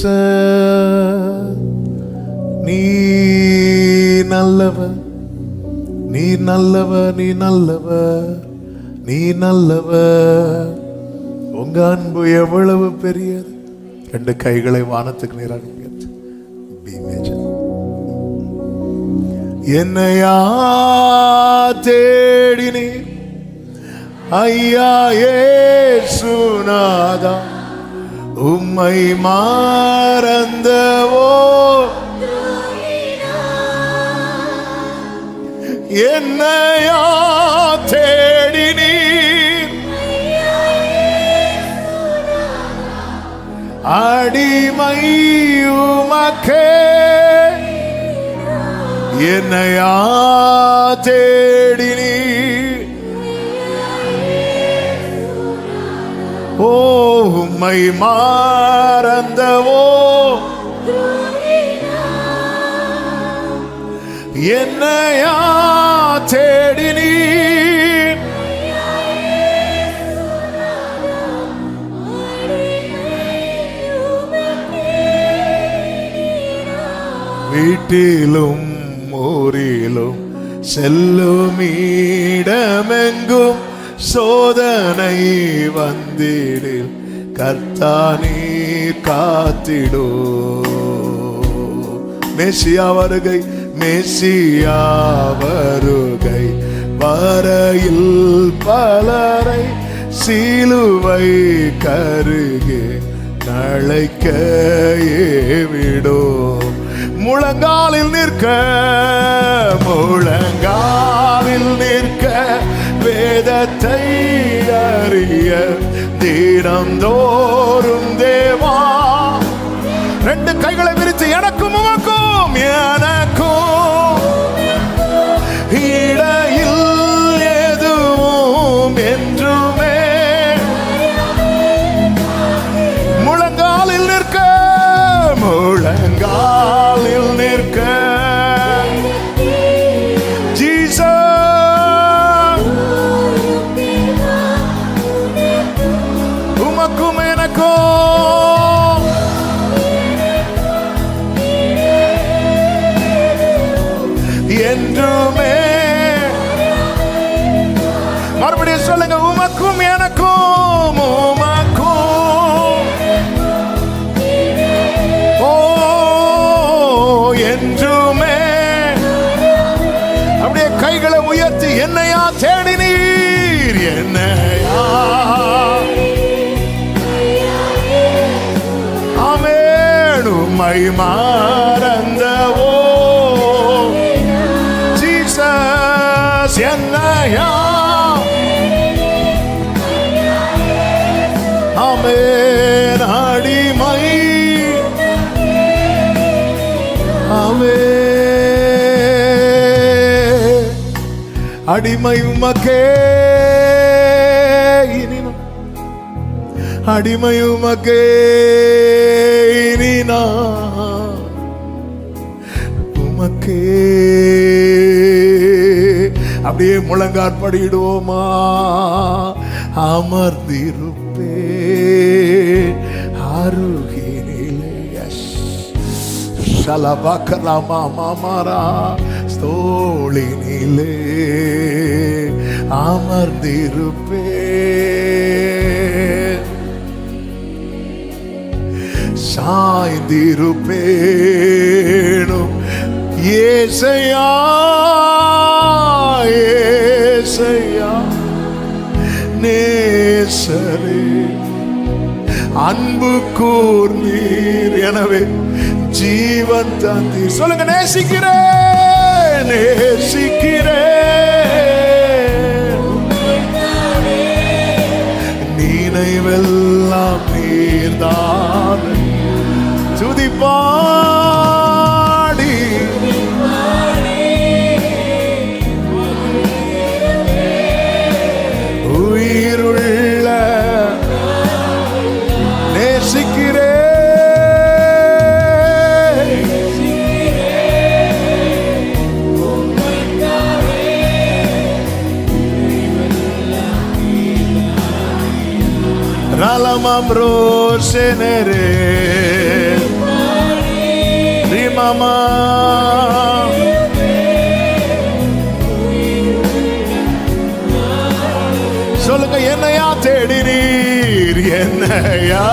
நேச நீ நல்லவ நீ நல்லவ நீ நல்லவ நீ நல்லவ. உங்க அன்பு எவ்வளவு பெரியது. ரெண்டு கைகளை வானத்துக்கு நேராக என்னையா தேடினீர். ஐயா ஏசுநாதா. உம்மை மாறந்தவோ? என்னையா தேடி நீர்? அடிமை உமக்கே என்னையா தேடி உம்மை மாறந்தவோ? என்னையா தேடினீர்? வீட்டிலும் ஊரிலும் செல்லும் இடமெங்கும் சோதனை வந்திடில். கர்த்தானி காத்திடோ. மேசியா வருகை மேசியா வருகை. வரையில் பலரை சீலுவை கருகே நழைக்க ஏவிடோ. முழங்காலில் நிற்க முழங்காலில் நிற்க வேதத்தை அறிய தினந்தோறும் தேவா. ரெண்டு கைகளை விரித்து எனக்கும் உமக்கும் எனக்கு என்னையா ஆமென் மாறந்தவோ. ஜீசஸ் என்னையா? ஆமென். அடிமை. ஆமென். அடிமை உமக்கே அடிமையுமக்கே இனி நான் உமக்கே. அப்படியே முழங்காற்படியிடுவோமா? அமர்ந்திருப்பே அருகினிலே யஸ். மாமாரா ஸ்தோளினிலே அமர்ந்திருப்பே. சாய்ந்திருப்பேனும். ஏசையா ஏசையா நேசரே. அன்பு கூர்ந்தீர் எனவே ஜீவன் தந்தீர். சொல்லுங்க நேசிக்கிறேன் நேசிக்கிறேன். நினைவெல்லாம் நீர்தான். துதிப்பாடி உயிருள்ள நேசிக்கிறேன். Ralamam rosenere மாமா சொல்லுங்க என்னையா தேடினீர்? என்னையா?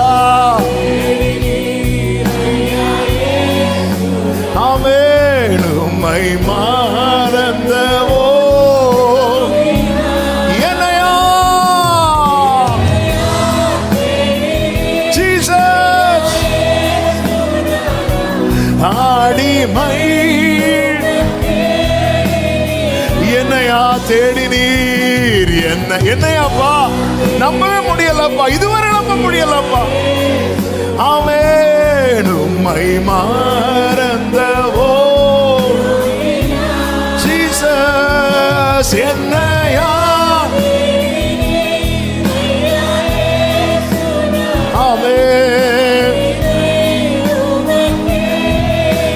அமேனுமை மாறந்தவோ என்னையா தேடினீர் என்ன என்னையாப்பா? நம்பவே முடியலப்பா. இதுவரை நம்ப முடியலப்பா. அவன் உம்மை மாறந்தவோ. ஜீசஸ் என்னையா? ஆமென்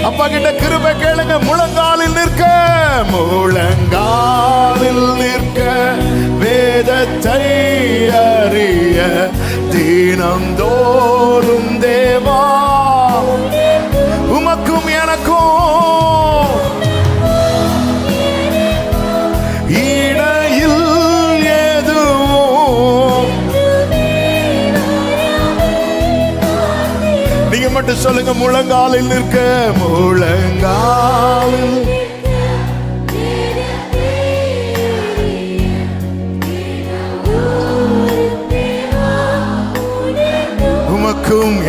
அப்பா கிட்ட கிருபை கேளுங்க. முழங்காலில் நிற்க. முழங்கா வேதத்தை அறிய தினந்தோறும் தேவா உமக்கும் எனக்கும் இடையில் எதுவும். நீங்க மட்டும் சொல்லுங்க முழங்காலில் நிற்க முழங்காலில்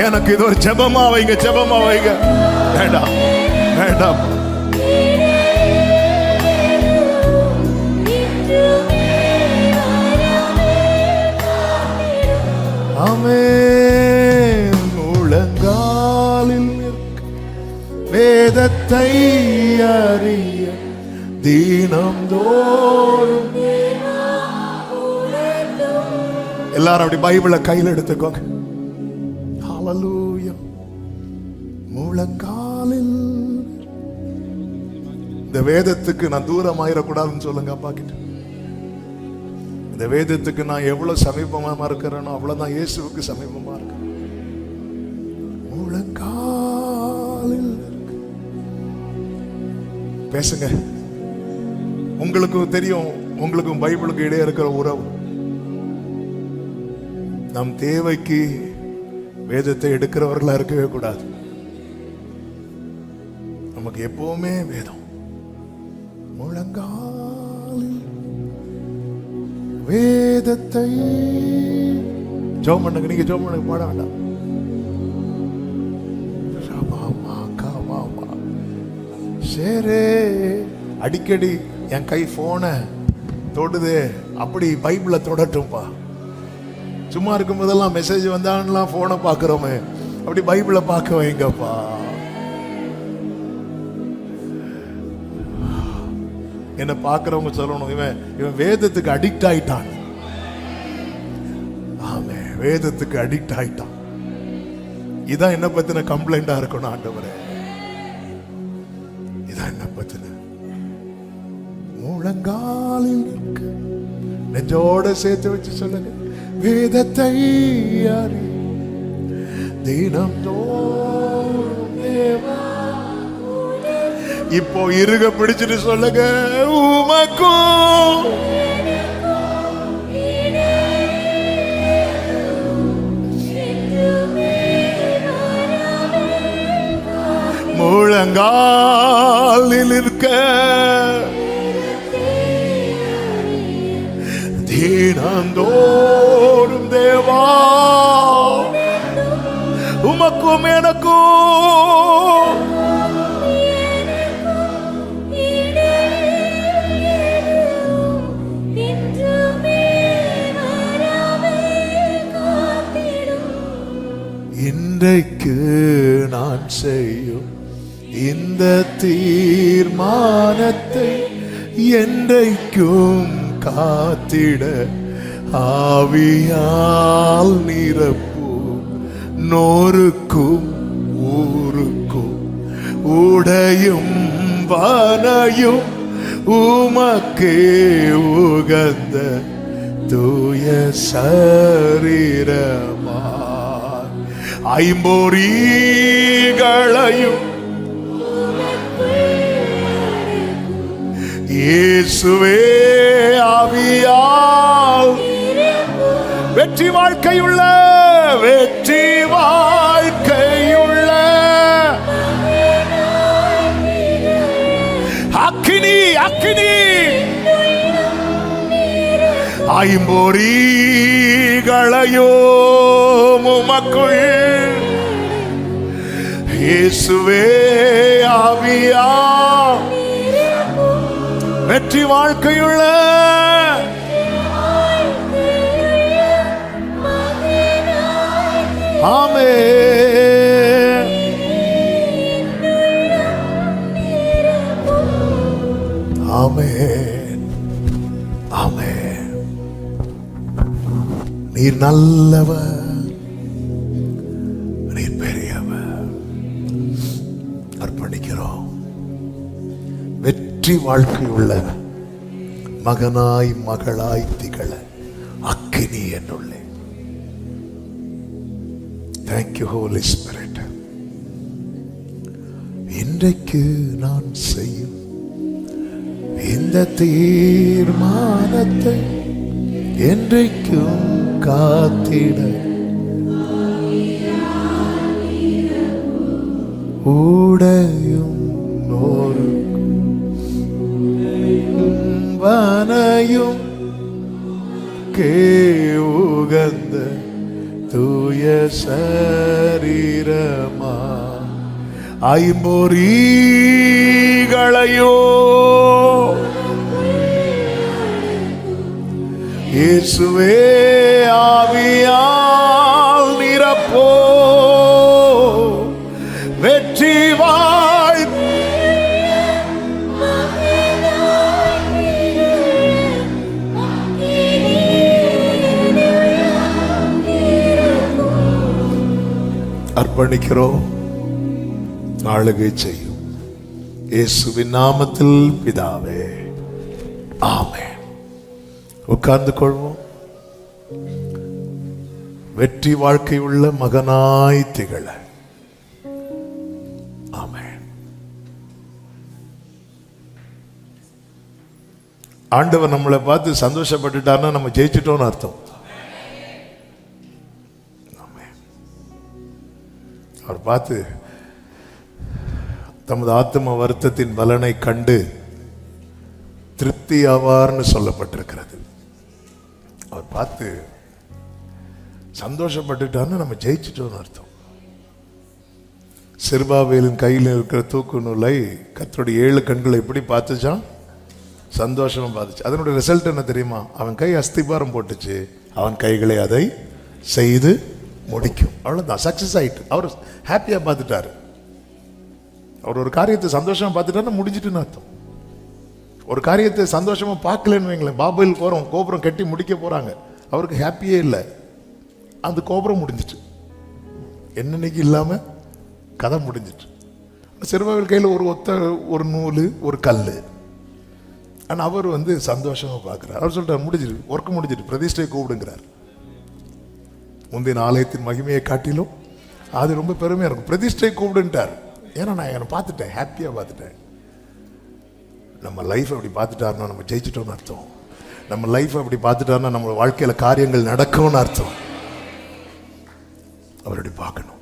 எனக்கு இது ஒரு ஜபமா வைங்க ஜபமா வைங்க. வேண்டாம் வேண்டாம். ஆமென். முழங்காலில் நிற்க வேதத்தை அறிய தீனம் தோறும் எல்லாரும் அப்படி பைபிளை கையில் எடுத்துக்கோங்க. அலலூயம் முழங்காலில் இந்த வேதத்துக்கு நான் தூரம் ஆயிடக்கூடாதுன்னு சொல்லுங்க அப்பா கிட்ட. இந்த வேதத்துக்கு நான் எவ்வளவு சமீபமா இருக்கிறேனோ அவ்வளவுதான் இயேசுவுக்கு சமீபமா இருக்கிறேன். முழங்காலில் பேசுங்க. உங்களுக்கும் தெரியும் உங்களுக்கும் பைபிளுக்கு இடையே இருக்கிற உறவு. நம் தேவைக்கு வேதத்தை எடுக்கிறவர்களா இருக்கவே கூடாது. நமக்கு எப்பவுமே வேதம். முழங்காலில் வேதத்தை. ஜோம் பண்ணுங்க நீங்க ஜோம் பண்ணுங்க பாட வேண்டாம். ரபாமா, சரி. அடிக்கடி என் கை போனை தொடுதே. அப்படி பைபிளை தொடட்டும்பா. சும்மா இருக்கும் போதெல்லாம் மெசேஜ் வந்தான்லாம் போனை பார்க்குறோமே. அப்படி பைபிளை பார்க்க வைங்கப்பா. என்ன பார்க்குறவங்க சொல்லணும் இவன் இவன் வேதத்துக்கு அடிக்ட் ஆயிட்டான். ஆமே வேதத்துக்கு அடிக்ட் ஆயிட்டான். இதான் என்ன பத்தின கம்ப்ளைண்டா இருக்கணும் ஆண்டவரே. இதான் என்ன பத்தின. முழங்காலில் நிற்க நெஞ்சோட சேர்த்து வச்சு சொல்லுங்க. வேதத்தை அறி தினம் இப்போ இருக பிடிச்சிட்டு சொல்லுங்க உமக்கும் முழங்காலில் இருக்க தீனந்தோ உமக்கும் எனக்கும் இன்றைக்கு நான் செய்யும் இந்த தீர்மானத்தை என்றைக்கும் காத்திட ஆவியால் நிரப்ப நோருக்கும் ஊருக்கும் உடையும் வானையும் உமக்கே உகந்த தூய சரீரமா ஐம்பொறிகளையும் இயேசுவே ஆவியா வெற்றி வாழ்க்கையுள்ள வெற்றி வாழ்க்கையுள்ள அக்கினி அக்கினி. ஐம்பொறிகளையோ உமக்குள். இயேசுவே ஆவியா. வெற்றி வாழ்க்கையுள்ள ஆமே ஆமே ஆமே நீர் நல்லவர் நீர் பெரியவர். அர்ப்பணிக்கிறோம். வெற்றி வாழ்க்கை உள்ள மகனாய் மகளாய் திகழ அக்கினி என்னுள்ளே. தேங்க்யூ ஹோலி ஸ்பிரிட் இன்றைக்கு நான் செய்யும் இந்த தீர்மானத்தை என்றைக்கும் காத்திட ஊடையும் நோருக்கும் வனையும் கே தூய சரீரமா? ஐம்பொறிகளையோ? இயேசுவே ஆவியா? அர்ப்பணிக்கிறோம். ஆளுகை செய்யும். இயேசுவின் நாமத்தில் பிதாவே. ஆமே உட்கார்ந்து கொள்வோம் வெற்றி வாழ்க்கை உள்ள மகனாய் திகழ. ஆண்டவர் நம்மளை பார்த்து சந்தோஷப்பட்டுட்டார்னா நம்ம ஜெயிச்சிட்டோம்னு அர்த்தம். அவர் பார்த்து தமது ஆத்ம வருத்தத்தின் பலனை கண்டு திருப்தி ஆவார்னு சொல்லப்பட்டிருக்கிறது. அவர் பார்த்து சந்தோஷப்பட்டுட்டான்னு நம்ம ஜெயிச்சிட்டோம்னு அர்த்தம். சிறுபாவேலின் கையில் இருக்கிற தூக்கு நூலை கத்தோடைய ஏழு கண்களை எப்படி பார்த்துச்சான்? சந்தோஷமா பார்த்துச்சு. அதனுடைய ரிசல்ட் என்ன தெரியுமா? அவன் கை அஸ்திபாரம் போட்டுச்சு. அவன் கைகளை அதை செய்து முடிக்கும். அவ்வளோதான் சக்ஸஸ் ஆகிட்டு அவர் ஹாப்பியாக பார்த்துட்டாரு. அவர் ஒரு காரியத்தை சந்தோஷமாக பார்த்துட்டாருன்னா முடிஞ்சிட்டுன்னு அர்த்தம். ஒரு காரியத்தை சந்தோஷமாக பார்க்கலன்னு வைங்களேன். பாபையில் போகிறோம் கோபுரம் கட்டி முடிக்க போகிறாங்க அவருக்கு ஹாப்பியே இல்லை. அந்த கோபுரம் முடிஞ்சிட்டு. என்னன்னைக்கு இல்லாமல் கதை முடிஞ்சிட்டு. சிறுவாவில் கையில் ஒரு ஒத்த ஒரு நூல் ஒரு கல் ஆனால் அவர் வந்து சந்தோஷமாக பார்க்குறார். அவர் சொல்கிறார் முடிஞ்சிட்டு ஒர்க் முடிஞ்சிட்டு பிரதிஷ்டை கூப்பிடுங்கிறார். முந்தின ஆலயத்தின் மகிமையை காட்டிலும் அது ரொம்ப பெருமையாக இருக்கும். பிரதிஷ்டை கூப்பிடுன்ட்டார். ஏன்னா நான் என்னை பார்த்துட்டேன் ஹாப்பியாக பார்த்துட்டேன். நம்ம லைஃப் அப்படி பார்த்துட்டாருன்னா நம்ம ஜெயிச்சிட்டோம்னு அர்த்தம். நம்ம லைஃப் அப்படி பார்த்துட்டாருன்னா நம்ம வாழ்க்கையில் காரியங்கள் நடக்கும்னு அர்த்தம். அவர் அப்படி பார்க்கணும்.